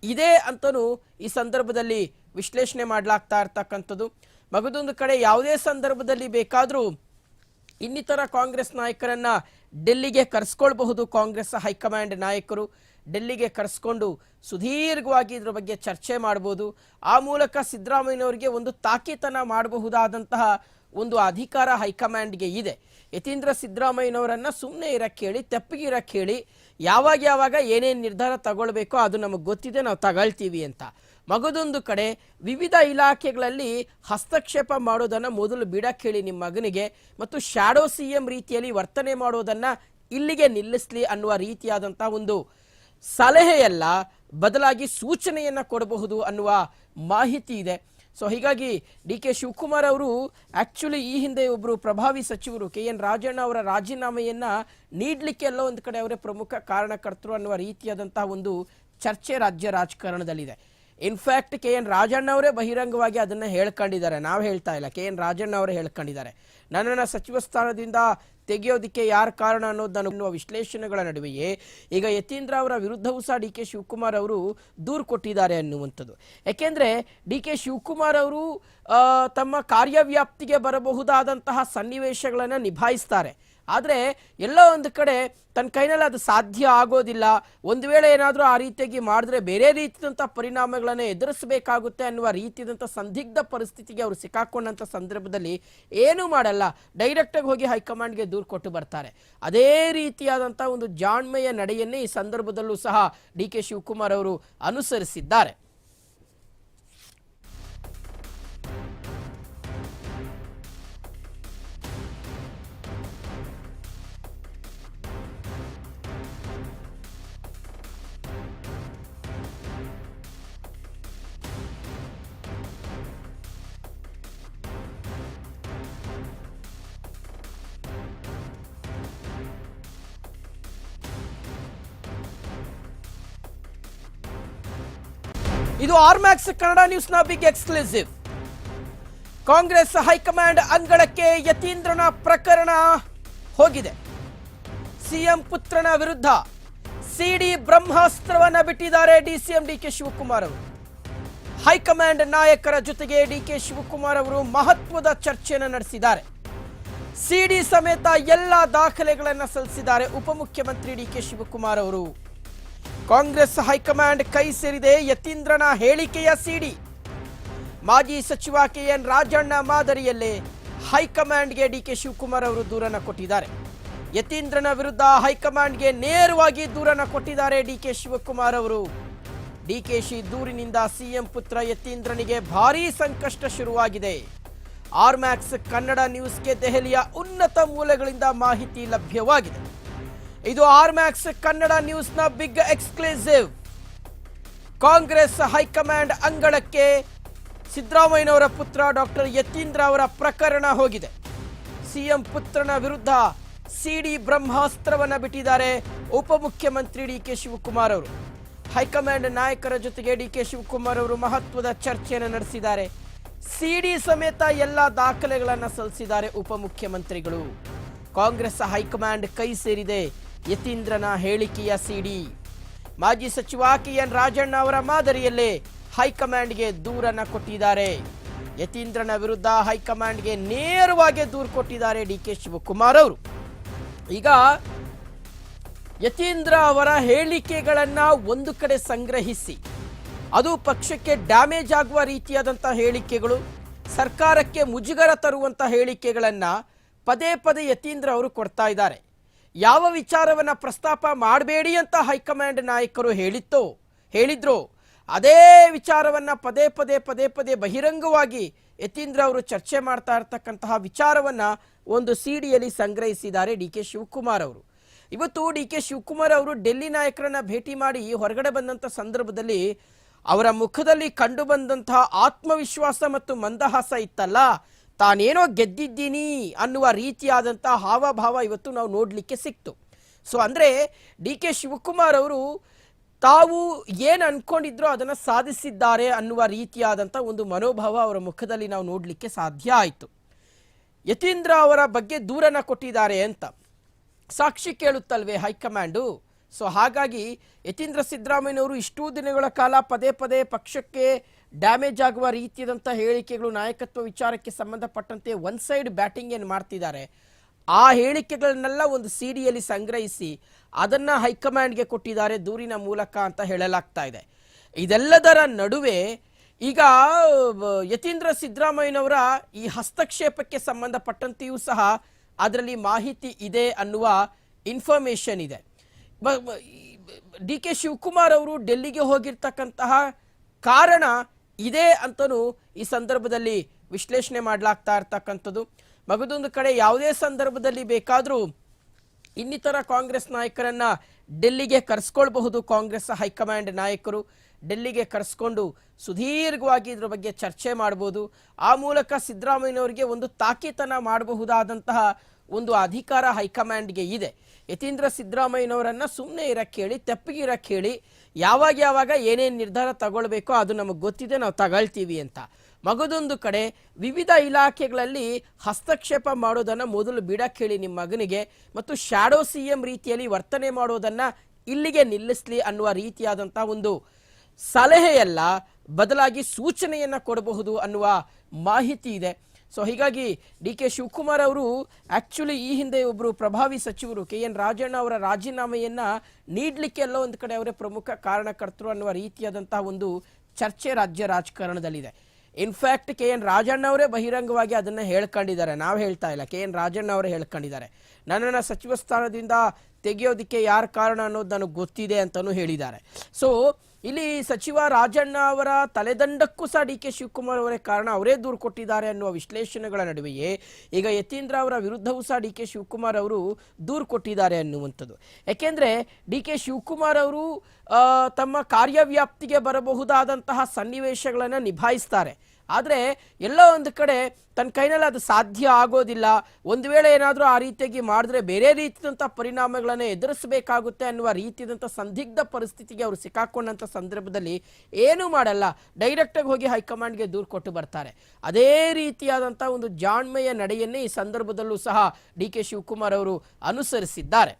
ಇದೆ ಅಂತಲೂ ಈ ಸಂದರ್ಭದಲ್ಲಿ ವಿಶ್ಲೇಷಣೆ ಮಾಡಲಾಗ್ತಾ ಇರ್ತಕ್ಕಂಥದ್ದು. ಮಗದೊಂದು ಕಡೆ ಯಾವುದೇ ಸಂದರ್ಭದಲ್ಲಿ ಬೇಕಾದರೂ ಇನ್ನಿತರ ಕಾಂಗ್ರೆಸ್ ನಾಯಕರನ್ನ ಡೆಲ್ಲಿಗೆ ಕರೆಸ್ಕೊಳ್ಬಹುದು ಕಾಂಗ್ರೆಸ್ ಹೈಕಮಾಂಡ್ ನಾಯಕರು. ಡೆಲ್ಲಿಗೆ ಕರೆಸ್ಕೊಂಡು ಸುದೀರ್ಘವಾಗಿ ಇದ್ರ ಬಗ್ಗೆ ಚರ್ಚೆ ಮಾಡ್ಬೋದು. ಆ ಮೂಲಕ ಸಿದ್ದರಾಮಯ್ಯನವರಿಗೆ ಒಂದು ತಾಕೀತನ ಮಾಡಬಹುದಾದಂತಹ ಒಂದು ಅಧಿಕಾರ ಹೈಕಮಾಂಡ್ಗೆ ಇದೆ. ಯತೀಂದ್ರ ಸಿದ್ದರಾಮಯ್ಯನವರನ್ನು ಸುಮ್ಮನೆ ಇರಕ್ಕೆ ಹೇಳಿ, ತೆಪ್ಪಗೆ ಇರಕ್ಕೆ ಹೇಳಿ ಯಾವಾಗ ಯಾವಾಗ ಏನೇನು ನಿರ್ಧಾರ ತಗೊಳ್ಬೇಕೋ ಅದು ನಮಗೆ ಗೊತ್ತಿದೆ, ನಾವು ತಗೊಳ್ತೀವಿ ಅಂತ. ಮಗದೊಂದು ಕಡೆ ವಿವಿಧ ಇಲಾಖೆಗಳಲ್ಲಿ ಹಸ್ತಕ್ಷೇಪ ಮಾಡೋದನ್ನು ಮೊದಲು ಬಿಡಕ್ಕೆ ಹೇಳಿ ನಿಮ್ಮ ಮಗನಿಗೆ ಮತ್ತು ಶ್ಯಾಡೋ ಸಿ ಎಂ ರೀತಿಯಲ್ಲಿ ವರ್ತನೆ ಮಾಡೋದನ್ನು ಇಲ್ಲಿಗೆ ನಿಲ್ಲಿಸಲಿ ಅನ್ನುವ ರೀತಿಯಾದಂಥ ಒಂದು ಸಲಹೆಯಲ್ಲ, ಬದಲಾಗಿ ಸೂಚನೆಯನ್ನು ಕೊಡಬಹುದು ಅನ್ನುವ ಮಾಹಿತಿ ಇದೆ. ಸೊ ಹೀಗಾಗಿ ಡಿ ಕೆ ಶಿವಕುಮಾರ್ ಅವರು ಆಕ್ಚುಲಿ ಈ ಹಿಂದೆ ಒಬ್ಬರು ಪ್ರಭಾವಿ ಸಚಿವರು ಕೆ ಎನ್ ರಾಜಣ್ಣ ಅವರ ರಾಜೀನಾಮೆಯನ್ನು ನೀಡಲಿಕ್ಕೆ ಎಲ್ಲ ಒಂದು ಕಡೆ ಅವರೇ ಪ್ರಮುಖ ಕಾರಣಕರ್ತರು ಅನ್ನುವ ರೀತಿಯಾದಂತಹ ಒಂದು ಚರ್ಚೆ ರಾಜ್ಯ ರಾಜಕಾರಣದಲ್ಲಿದೆ. In fact K N Rajanna ಅವರೇ ಬಹಿರಂಗವಾಗಿ ಅದನ್ನ ಹೇಳ್ಕೊಂಡಿದ್ದಾರೆ. ನಾವು ಹೇಳ್ತಾ ಇಲ್ಲ. ಕೆ ಎನ್ ರಾಜಣ್ಣ ಅವರೇ ಹೇಳ್ಕೊಂಡಿದ್ದಾರೆ. ನನ್ನನ್ನು ಸಚಿವ ಸ್ಥಾನದಿಂದ ತೆಗೆಯೋದಕ್ಕೆ ಯಾರು ಕಾರಣ ಅನ್ನೋದನ್ನು ವಿಶ್ಲೇಷಣೆಗಳ ನಡುವೆಯೇ ಈಗ ಯತೀಂದ್ರ ಅವರ ವಿರುದ್ಧವೂ ಸಹ ಡಿ ಕೆ ಶಿವಕುಮಾರ್ ಅವರು ದೂರು ಕೊಟ್ಟಿದ್ದಾರೆ ಅನ್ನುವಂಥದ್ದು. ಯಾಕೆಂದರೆ ಡಿ ಕೆ ಶಿವಕುಮಾರ್ ಅವರು ತಮ್ಮ ಕಾರ್ಯವ್ಯಾಪ್ತಿಗೆ ಬರಬಹುದಾದಂತಹ ಸನ್ನಿವೇಶಗಳನ್ನು ನಿಭಾಯಿಸ್ತಾರೆ. ಆದರೆ ಎಲ್ಲೋ ಒಂದು ಕಡೆ ತನ್ನ ಕೈನಲ್ಲಿ ಅದು ಸಾಧ್ಯ ಆಗೋದಿಲ್ಲ. ಒಂದು ವೇಳೆ ಏನಾದರೂ ಆ ರೀತಿಯಾಗಿ ಮಾಡಿದ್ರೆ ಬೇರೆ ರೀತಿಯಾದಂಥ ಪರಿಣಾಮಗಳನ್ನು ಎದುರಿಸಬೇಕಾಗುತ್ತೆ ಅನ್ನುವ ರೀತಿಯಾದಂಥ ಸಂದಿಗ್ಧ ಪರಿಸ್ಥಿತಿಗೆ ಅವರು ಸಿಕ್ಕಾಕೊಂಡಂಥ ಸಂದರ್ಭದಲ್ಲಿ ಏನೂ ಮಾಡಲ್ಲ. ಡೈರೆಕ್ಟಾಗಿ ಹೋಗಿ ಹೈಕಮಾಂಡ್ಗೆ ದೂರು ಕೊಟ್ಟು ಬರ್ತಾರೆ. ಅದೇ ರೀತಿಯಾದಂಥ ಒಂದು ಜಾಣ್ಮೆಯ ನಡೆಯನ್ನೇ ಈ ಸಂದರ್ಭದಲ್ಲೂ ಸಹ ಡಿ ಕೆ ಶಿವಕುಮಾರ್ ಅವರು ಅನುಸರಿಸಿದ್ದಾರೆ. ಇದು R Max Kannada ನ್ಯೂಸ್ನ big exclusive Congress high command ಅಂಗಳಕ್ಕೆ ಯತೀಂದ್ರನ ಪ್ರಕರಣ ಹೋಗಿದೆ. ಸಿಎಂ ಪುತ್ರನ ವಿರುದ್ಧ ಸಿಡಿ ಬ್ರಹ್ಮಾಸ್ತ್ರವನ್ನ ಬಿಟ್ಟಿದ್ದಾರೆ ಡಿಸಿಎಂ ಡಿ ಕೆ ಶಿವಕುಮಾರ್ ಅವರು. ಹೈಕಮಾಂಡ್ ನಾಯಕರ ಜೊತೆಗೆ ಡಿ ಕೆ ಶಿವಕುಮಾರ್ ಅವರು ಮಹತ್ವದ ಚರ್ಚೆಯನ್ನು ನಡೆಸಿದ್ದಾರೆ. ಸಿಡಿ ಸಮೇತ ಎಲ್ಲ ದಾಖಲೆಗಳನ್ನು ಸಲ್ಲಿಸಿದ್ದಾರೆ ಉಪಮುಖ್ಯಮಂತ್ರಿ ಡಿ ಕೆ ಶಿವಕುಮಾರ್ ಅವರು. ಕಾಂಗ್ರೆಸ್ ಹೈಕಮಾಂಡ್ ಕೈ ಸೇರಿದೆ ಯತೀಂದ್ರನ ಹೇಳಿಕೆಯ ಸಿಡಿ. ಮಾಜಿ ಸಚಿವ ಕೆ ಎನ್ ರಾಜಣ್ಣ ಮಾದರಿಯಲ್ಲೇ ಹೈಕಮಾಂಡ್ಗೆ ಡಿ ಕೆ ಶಿವಕುಮಾರ್ ಅವರು ದೂರನ ಕೊಟ್ಟಿದ್ದಾರೆ. ಯತೀಂದ್ರನ ವಿರುದ್ಧ ಹೈಕಮಾಂಡ್ಗೆ ನೇರವಾಗಿ ದೂರನ ಕೊಟ್ಟಿದ್ದಾರೆ ಡಿ ಕೆ ಶಿವಕುಮಾರ್ ಅವರು. ಡಿ ಕೆ ಶಿ ದೂರಿನಿಂದ ಸಿಎಂ ಪುತ್ರ ಯತೀಂದ್ರನಿಗೆ ಭಾರೀ ಸಂಕಷ್ಟ ಶುರುವಾಗಿದೆ. ಆರ್ಮ್ಯಾಕ್ಸ್ ಕನ್ನಡ ನ್ಯೂಸ್ಗೆ ದೆಹಲಿಯ ಉನ್ನತ ಮೂಲಗಳಿಂದ ಮಾಹಿತಿ ಲಭ್ಯವಾಗಿದೆ. ಇದು R Max Kannada ನ್ಯೂಸ್ನ big exclusive Congress high command ಅಂಗಳಕ್ಕೆ ಸಿದ್ದರಾಮಯ್ಯನವರ ಪುತ್ರ ಡಾಕ್ಟರ್ ಯತೀಂದ್ರ ಅವರ ಪ್ರಕರಣ ಹೋಗಿದೆ. ಸಿಎಂ ಪುತ್ರನ ವಿರುದ್ಧ ಸಿಡಿ ಬ್ರಹ್ಮಾಸ್ತ್ರವನ್ನು ಬಿಟ್ಟಿದ್ದಾರೆ ಉಪಮುಖ್ಯಮಂತ್ರಿ ಡಿ ಕೆ ಶಿವಕುಮಾರ್ ಅವರು. ಹೈಕಮಾಂಡ್ ನಾಯಕರ ಜೊತೆಗೆ ಡಿ ಕೆ ಶಿವಕುಮಾರ್ ಅವರು ಮಹತ್ವದ ಚರ್ಚೆಯನ್ನು ನಡೆಸಿದ್ದಾರೆ. ಸಿಡಿ ಸಮೇತ ಎಲ್ಲ ದಾಖಲೆಗಳನ್ನು ಸಲ್ಲಿಸಿದ್ದಾರೆ ಉಪಮುಖ್ಯಮಂತ್ರಿಗಳು. ಕಾಂಗ್ರೆಸ್ ಹೈಕಮಾಂಡ್ ಕೈ ಸೇರಿದೆ. ಯತೀಂದ್ರನ ಹೇಳಿಕೆಯ ಸಿಡಿ. ಮಾಜಿ ಸಚಿವ ಕೆ ಎನ್ ರಾಜಣ್ಣ ಅವರ ಮಾದರಿಯಲ್ಲೇ ಹೈಕಮಾಂಡ್ಗೆ ದೂರನ್ನ ಕೊಟ್ಟಿದ್ದಾರೆ. ಯತೀಂದ್ರನ ವಿರುದ್ಧ ಹೈಕಮಾಂಡ್ಗೆ ನೇರವಾಗಿ ದೂರು ಕೊಟ್ಟಿದ್ದಾರೆ ಡಿ ಕೆ ಶಿವಕುಮಾರ್ ಅವರು. ಈಗ ಯತೀಂದ್ರ ಅವರ ಹೇಳಿಕೆಗಳನ್ನ ಒಂದು ಕಡೆ ಸಂಗ್ರಹಿಸಿ. ಅದು ಪಕ್ಷಕ್ಕೆ ಡ್ಯಾಮೇಜ್ ಆಗುವ ರೀತಿಯಾದಂಥ ಹೇಳಿಕೆಗಳು, ಸರ್ಕಾರಕ್ಕೆ ಮುಜುಗರ ತರುವಂಥ ಹೇಳಿಕೆಗಳನ್ನ ಪದೇ ಪದೇ ಯತೀಂದ್ರ ಅವರು ಕೊಡ್ತಾ ಇದ್ದಾರೆ. ಯಾವ ವಿಚಾರವನ್ನು ಪ್ರಸ್ತಾಪ ಮಾಡಬೇಡಿ ಅಂತ ಹೈಕಮಾಂಡ್ ನಾಯಕರು ಹೇಳಿತ್ತೋ. ಹೇಳಿದ್ರು. ಅದೇ ವಿಚಾರವನ್ನು ಪದೇ ಪದೇ ಪದೇ ಪದೇ ಬಹಿರಂಗವಾಗಿ ಯತೀಂದ್ರ ಅವರು ಚರ್ಚೆ ಮಾಡ್ತಾ ಇರ್ತಕ್ಕಂತಹ ವಿಚಾರವನ್ನು ಒಂದು ಸಿಡಿಯಲ್ಲಿ ಸಂಗ್ರಹಿಸಿದ್ದಾರೆ ಡಿ ಕೆ ಶಿವಕುಮಾರ್ ಅವರು. ಇವತ್ತು ಡಿ ಕೆ ಶಿವಕುಮಾರ್ ಅವರು ಡೆಲ್ಲಿ ನಾಯಕರನ್ನ ಭೇಟಿ ಮಾಡಿ ಹೊರಗಡೆ ಬಂದಂಥ ಸಂದರ್ಭದಲ್ಲಿ ಅವರ ಮುಖದಲ್ಲಿ ಕಂಡು ಬಂದಂತಹ ಆತ್ಮವಿಶ್ವಾಸ ಮತ್ತು ಮಂದಹಾಸ ಇತ್ತಲ್ಲ. ತಾನೇನೋ ಗೆದ್ದಿದ್ದೀನಿ ಅನ್ನುವ ರೀತಿಯಾದಂಥ ಹಾವಭಾವ ಇವತ್ತು ನಾವು ನೋಡಲಿಕ್ಕೆ ಸಿಕ್ತು. ಸೊ ಅಂದರೆ ಡಿ ಕೆ ಶಿವಕುಮಾರ್ ಅವರು ತಾವು ಏನು ಅಂದ್ಕೊಂಡಿದ್ರೋ ಅದನ್ನು ಸಾಧಿಸಿದ್ದಾರೆ ಅನ್ನುವ ರೀತಿಯಾದಂಥ ಒಂದು ಮನೋಭಾವ ಅವರ ಮುಖದಲ್ಲಿ ನಾವು ನೋಡಲಿಕ್ಕೆ ಸಾಧ್ಯ ಆಯಿತು. ಯತೀಂದ್ರ ಅವರ ಬಗ್ಗೆ ದೂರನ ಕೊಟ್ಟಿದ್ದಾರೆ ಅಂತ. ಸಾಕ್ಷಿ ಕೇಳುತ್ತಲ್ವೇ ಹೈಕಮಾಂಡು? ಸೊ ಹಾಗಾಗಿ ಯತೀಂದ್ರ ಸಿದ್ದರಾಮಯ್ಯನವರು ಇಷ್ಟೂ ದಿನಗಳ ಕಾಲ ಪದೇ ಪದೇ ಪಕ್ಷಕ್ಕೆ ಡ್ಯಾಮೇಜ್ ಆಗುವ ರೀತಿಯಾದಂಥ ಹೇಳಿಕೆಗಳು ನಾಯಕತ್ವ ವಿಚಾರಕ್ಕೆ ಸಂಬಂಧಪಟ್ಟಂತೆ ಒನ್ ಸೈಡ್ ಬ್ಯಾಟಿಂಗ್ ಏನು ಮಾಡ್ತಿದ್ದಾರೆ. ಆ ಹೇಳಿಕೆಗಳನ್ನೆಲ್ಲ ಒಂದು ಸಿಡಿಯಲ್ಲಿ ಸಂಗ್ರಹಿಸಿ ಅದನ್ನ ಹೈಕಮಾಂಡ್ಗೆ ಕೊಟ್ಟಿದ್ದಾರೆ ದೂರಿನ ಮೂಲಕ ಅಂತ ಹೇಳಲಾಗ್ತಾ ಇದೆ. ಇದೆಲ್ಲದರ ನಡುವೆ ಈಗ ಯತೀಂದ್ರ ಸಿದ್ದರಾಮಯ್ಯನವರ ಈ ಹಸ್ತಕ್ಷೇಪಕ್ಕೆ ಸಂಬಂಧಪಟ್ಟಂತೆಯೂ ಸಹ ಅದರಲ್ಲಿ ಮಾಹಿತಿ ಇದೆ ಅನ್ನುವ ಇನ್ಫಾರ್ಮೇಶನ್ ಇದೆ. ಡಿ ಕೆ ಶಿವಕುಮಾರ್ ಅವರು ಡೆಲ್ಲಿಗೆ ಹೋಗಿರ್ತಕ್ಕಂತಹ ಕಾರಣ ಇದೆ ಅಂತಲೂ ಈ ಸಂದರ್ಭದಲ್ಲಿ ವಿಶ್ಲೇಷಣೆ ಮಾಡಲಾಗ್ತಾ ಇರ್ತಕ್ಕಂಥದ್ದು. ಮಗದೊಂದು ಕಡೆ ಯಾವುದೇ ಸಂದರ್ಭದಲ್ಲಿ ಬೇಕಾದರೂ ಇನ್ನಿತರ ಕಾಂಗ್ರೆಸ್ ನಾಯಕರನ್ನು ಡೆಲ್ಲಿಗೆ ಕರೆಸ್ಕೊಳ್ಬಹುದು ಕಾಂಗ್ರೆಸ್ ಹೈಕಮಾಂಡ್ ನಾಯಕರು. ಡೆಲ್ಲಿಗೆ ಕರೆಸ್ಕೊಂಡು ಸುದೀರ್ಘವಾಗಿ ಇದ್ರ ಬಗ್ಗೆ ಚರ್ಚೆ ಮಾಡ್ಬೋದು. ಆ ಮೂಲಕ ಸಿದ್ದರಾಮಯ್ಯನವರಿಗೆ ಒಂದು ತಾಕೀತನ ಮಾಡಬಹುದಾದಂತಹ ಒಂದು ಅಧಿಕಾರ ಹೈಕಮಾಂಡ್ಗೆ ಇದೆ. ಯತೀಂದ್ರ ಸಿದ್ದರಾಮಯ್ಯನವರನ್ನ ಸುಮ್ಮನೆ ಇರಕ್ಕೆ ಹೇಳಿ, ತೆಪ್ಪಗೆ ಇರಕ್ಕೆ ಹೇಳಿ, ಯಾವಾಗ ಯಾವಾಗ ಏನೇನು ನಿರ್ಧಾರ ತಗೊಳ್ಬೇಕೋ ಅದು ನಮಗೆ ಗೊತ್ತಿದೆ, ನಾವು ತಗೊಳ್ತೀವಿ ಅಂತ. ಮಗದೊಂದು ಕಡೆ ವಿವಿಧ ಇಲಾಖೆಗಳಲ್ಲಿ ಹಸ್ತಕ್ಷೇಪ ಮಾಡೋದನ್ನು ಮೊದಲು ಬಿಡಕ್ಕೆ ಹೇಳಿ ನಿಮ್ಮ ಮಗನಿಗೆ, ಮತ್ತು ಶ್ಯಾಡೋ ಸಿ ಎಂ ರೀತಿಯಲ್ಲಿ ವರ್ತನೆ ಮಾಡೋದನ್ನು ಇಲ್ಲಿಗೆ ನಿಲ್ಲಿಸಲಿ ಅನ್ನುವ ರೀತಿಯಾದಂಥ ಒಂದು ಸಲಹೆಯಲ್ಲ, ಬದಲಾಗಿ ಸೂಚನೆಯನ್ನು ಕೊಡಬಹುದು ಅನ್ನುವ ಮಾಹಿತಿ ಇದೆ. ಸೊ ಹೀಗಾಗಿ ಡಿ ಕೆ ಶಿವಕುಮಾರ್ ಅವರು ಆ್ಯಕ್ಚುಲಿ ಈ ಹಿಂದೆ ಒಬ್ಬರು ಪ್ರಭಾವಿ ಸಚಿವರು ಕೆ ಎನ್ ರಾಜಣ್ಣ ಅವರ ರಾಜೀನಾಮೆಯನ್ನು ನೀಡಲಿಕ್ಕೆ ಎಲ್ಲ ಒಂದು ಕಡೆ ಅವರೇ ಪ್ರಮುಖ ಕಾರಣಕರ್ತರು ಅನ್ನುವ ರೀತಿಯಾದಂತಹ ಒಂದು ಚರ್ಚೆ ರಾಜ್ಯ ರಾಜಕಾರಣದಲ್ಲಿದೆ. In fact K N Rajanna ಅವರೇ ಬಹಿರಂಗವಾಗಿ ಅದನ್ನ ಹೇಳ್ಕೊಂಡಿದ್ದಾರೆ. ನಾವು ಹೇಳ್ತಾ ಇಲ್ಲ. ಕೆ ಎನ್ ರಾಜಣ್ಣ ಅವರೇ ಹೇಳ್ಕೊಂಡಿದ್ದಾರೆ. ನನ್ನನ್ನು ಸಚಿವ ಸ್ಥಾನದಿಂದ ತೆಗೆಯೋದಕ್ಕೆ ಯಾರು ಕಾರಣ ಅನ್ನೋದು ನನಗೆ ಗೊತ್ತಿದೆ ಅಂತಲೂ ಹೇಳಿದ್ದಾರೆ. ಸೊ ಇಲ್ಲಿ ಸಚಿವ ರಾಜಣ್ಣ ಅವರ ತಲೆದಂಡಕ್ಕೂ ಸಹ ಡಿ ಕೆ ಶಿವಕುಮಾರ್ ಅವರೇ ಕಾರಣ. ಅವರೇ ದೂರು ಕೊಟ್ಟಿದ್ದಾರೆ ಅನ್ನುವ ವಿಶ್ಲೇಷಣೆಗಳ ನಡುವೆಯೇ ಈಗ ಯತೀಂದ್ರ ಅವರ ವಿರುದ್ಧವೂ ಸಹ ಡಿ ಕೆ ಶಿವಕುಮಾರ್ ಅವರು ದೂರು ಕೊಟ್ಟಿದ್ದಾರೆ ಅನ್ನುವಂಥದ್ದು. ಯಾಕೆಂದರೆ ಡಿ ಕೆ ಶಿವಕುಮಾರ್ ಅವರು ತಮ್ಮ ಕಾರ್ಯವ್ಯಾಪ್ತಿಗೆ ಬರಬಹುದಾದಂತಹ ಸನ್ನಿವೇಶಗಳನ್ನು ನಿಭಾಯಿಸ್ತಾರೆ. ಆದರೆ ಎಲ್ಲೋ ಒಂದು ಕಡೆ ತನ್ನ ಕೈನಲ್ಲಿ ಅದು ಸಾಧ್ಯ ಆಗೋದಿಲ್ಲ. ಒಂದು ವೇಳೆ ಏನಾದರೂ ಆ ರೀತಿಯಾಗಿ ಮಾಡಿದ್ರೆ ಬೇರೆ ರೀತಿಯಾದಂಥ ಪರಿಣಾಮಗಳನ್ನು ಎದುರಿಸಬೇಕಾಗುತ್ತೆ ಅನ್ನುವ ರೀತಿಯಾದಂಥ ಸಂದಿಗ್ಧ ಪರಿಸ್ಥಿತಿಗೆ ಅವರು ಸಿಕ್ಕಾಕೊಂಡಂಥ ಸಂದರ್ಭದಲ್ಲಿ ಏನೂ ಮಾಡಲ್ಲ. ಡೈರೆಕ್ಟಾಗಿ ಹೋಗಿ ಹೈಕಮಾಂಡ್ಗೆ ದೂರು ಕೊಟ್ಟು ಬರ್ತಾರೆ. ಅದೇ ರೀತಿಯಾದಂಥ ಒಂದು ಜಾಣ್ಮೆಯ ನಡೆಯನ್ನೇ ಈ ಸಂದರ್ಭದಲ್ಲೂ ಸಹ ಡಿ ಕೆ ಶಿವಕುಮಾರ್ ಅವರು ಅನುಸರಿಸಿದ್ದಾರೆ.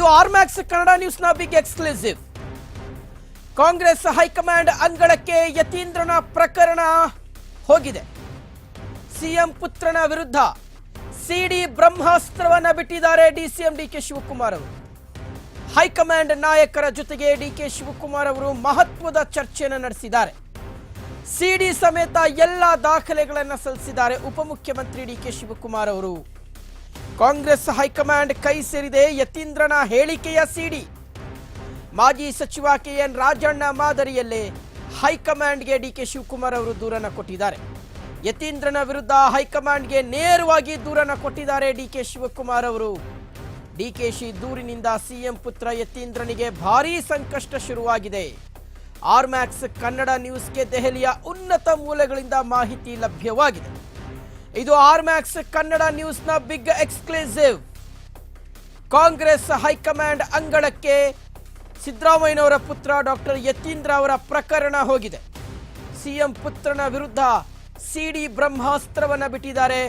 ಇದು R Max Kannada ನ್ಯೂಸ್ನ big exclusive Congress high command ಅಂಗಳಕ್ಕೆ ಯತೀಂದ್ರನ ಪ್ರಕರಣ ಹೋಗಿದೆ. ಸಿಎಂ ಪುತ್ರನ ವಿರುದ್ಧ ಸಿಡಿ ಬ್ರಹ್ಮಾಸ್ತ್ರವನ್ನ ಬಿಟ್ಟಿದ್ದಾರೆ ಡಿಸಿಎಂ ಡಿಕೆ ಶಿವಕುಮಾರ್ ಅವರು. ಹೈಕಮಾಂಡ್ ನಾಯಕರ ಜೊತೆಗೆ ಡಿಕೆ ಶಿವಕುಮಾರ್ ಅವರು ಮಹತ್ವದ ಚರ್ಚೆಯನ್ನು ನಡೆಸಿದ್ದಾರೆ. ಸಿಡಿ ಸಮೇತ ಎಲ್ಲ ದಾಖಲೆಗಳನ್ನು ಸಲ್ಲಿಸಿದ್ದಾರೆ ಉಪಮುಖ್ಯಮಂತ್ರಿ ಡಿಕೆ ಶಿವಕುಮಾರ್ ಅವರು. ಕಾಂಗ್ರೆಸ್ ಹೈಕಮಾಂಡ್ ಕೈ ಸೇರಿದೆ ಯತೀಂದ್ರನ ಹೇಳಿಕೆಯ ಸಿಡಿ. ಮಾಜಿ ಸಚಿವ ಕೆ ಎನ್ ರಾಜಣ್ಣ ಮಾದರಿಯಲ್ಲೇ ಹೈಕಮಾಂಡ್ಗೆ ಡಿಕೆ ಶಿವಕುಮಾರ್ ಅವರು ದೂರನ ಕೊಟ್ಟಿದ್ದಾರೆ. ಯತೀಂದ್ರನ ವಿರುದ್ಧ ಹೈಕಮಾಂಡ್ಗೆ ನೇರವಾಗಿ ದೂರನ ಕೊಟ್ಟಿದ್ದಾರೆ ಡಿಕೆ ಶಿವಕುಮಾರ್ ಅವರು. ಡಿಕೆಶಿ ದೂರಿನಿಂದ ಸಿಎಂ ಪುತ್ರ ಯತೀಂದ್ರನಿಗೆ ಭಾರೀ ಸಂಕಷ್ಟ ಶುರುವಾಗಿದೆ. ಆರ್ಮ್ಯಾಕ್ಸ್ ಕನ್ನಡ ನ್ಯೂಸ್ಗೆ ದೆಹಲಿಯ ಉನ್ನತ ಮೂಲಗಳಿಂದ ಮಾಹಿತಿ ಲಭ್ಯವಾಗಿದೆ. ಇದು R Max Kannada ನ್ಯೂಸ್ನ big exclusive Congress high command ಅಂಗಳಕ್ಕೆ ಸಿದ್ದರಾಮಯ್ಯನವರ ಪುತ್ರ ಡಾಕ್ಟರ್ ಯತೀಂದ್ರ ಅವರ ಪ್ರಕರಣ ಹೋಗಿದೆ. ಸಿಎಂ ಪುತ್ರನ ವಿರುದ್ಧ ಸಿಡಿ ಬ್ರಹ್ಮಾಸ್ತ್ರವನ್ನು ಬಿಟ್ಟಿದ್ದಾರೆ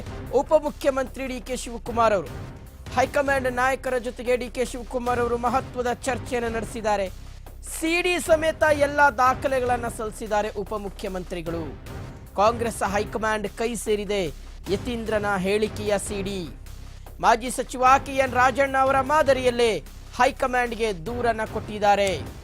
ಉಪಮುಖ್ಯಮಂತ್ರಿ ಡಿ ಕೆ ಶಿವಕುಮಾರ್ ಅವರು. ಹೈಕಮಾಂಡ್ ನಾಯಕರ ಜೊತೆಗೆ ಡಿ ಕೆ ಶಿವಕುಮಾರ್ ಅವರು ಮಹತ್ವದ ಚರ್ಚೆಯನ್ನು ನಡೆಸಿದ್ದಾರೆ. ಸಿಡಿ ಸಮೇತ ಎಲ್ಲ ದಾಖಲೆಗಳನ್ನು ಸಲ್ಲಿಸಿದ್ದಾರೆ ಉಪಮುಖ್ಯಮಂತ್ರಿಗಳು. ಕಾಂಗ್ರೆಸ್ ಹೈಕಮಾಂಡ್ ಕೈ ಸೇರಿದೆ. ಯತೀಂದ್ರನ ಹೇಳಿಕೆಯ ಸಿಡಿ. ಮಾಜಿ ಸಚಿವ ಕೆ ಎನ್ ರಾಜಣ್ಣ ಅವರ ಮಾದರಿಯಲ್ಲೇ ಹೈಕಮಾಂಡ್ಗೆ ದೂರನ್ನು ಕೊಟ್ಟಿದ್ದಾರೆ.